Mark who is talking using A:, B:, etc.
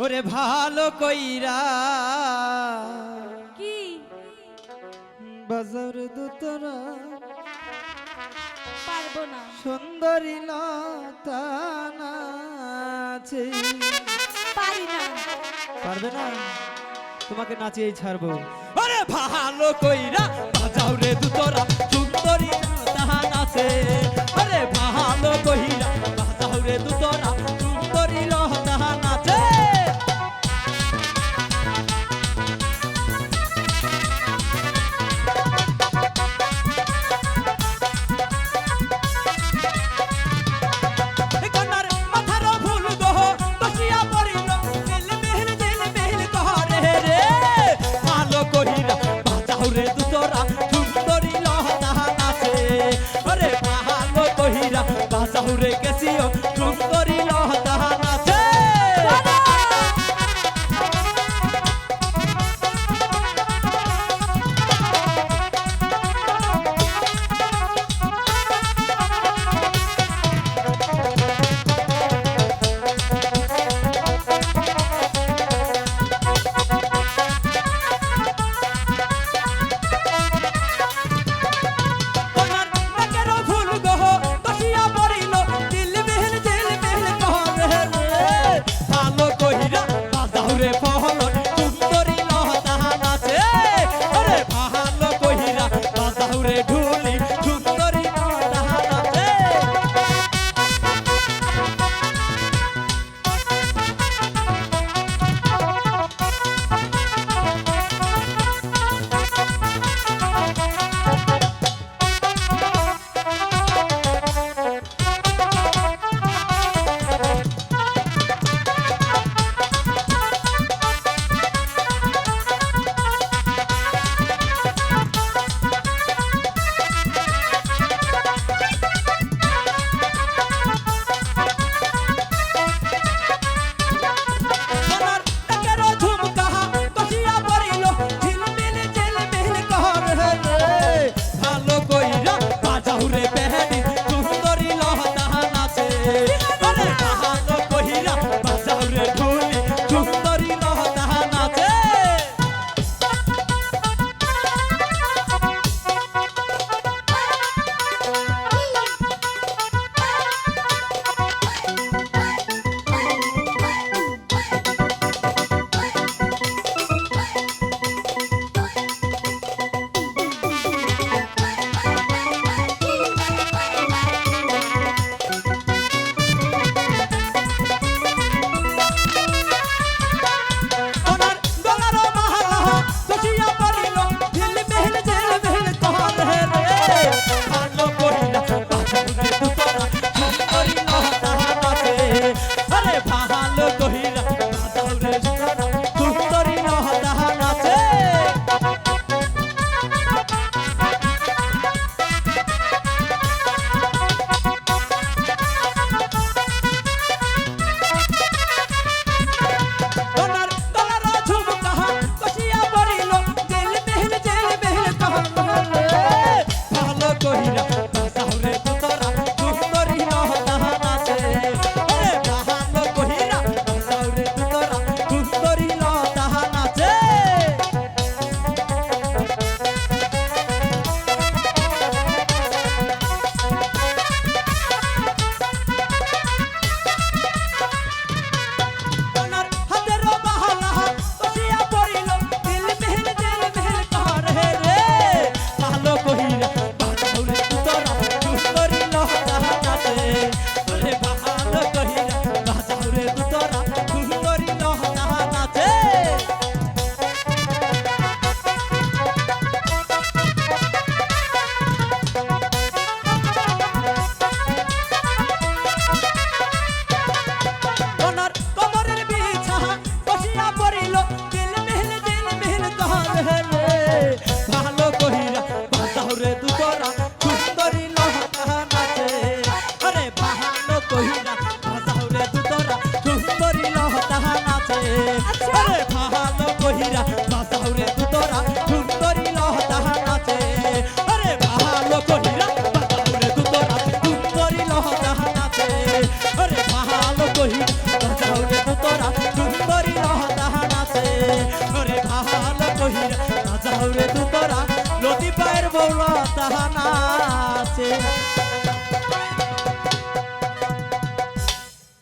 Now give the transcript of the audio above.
A: ওরে ভালো কইরা।
B: কি?
A: বাজার দুতরা
B: পারব না।
A: সুন্দরী লতা নাচে।
B: পারি না।
A: পারবে না? তোমাকে নাচিয়েই ছাড়বো। ওরে ভালো কইরা you lives. cogida.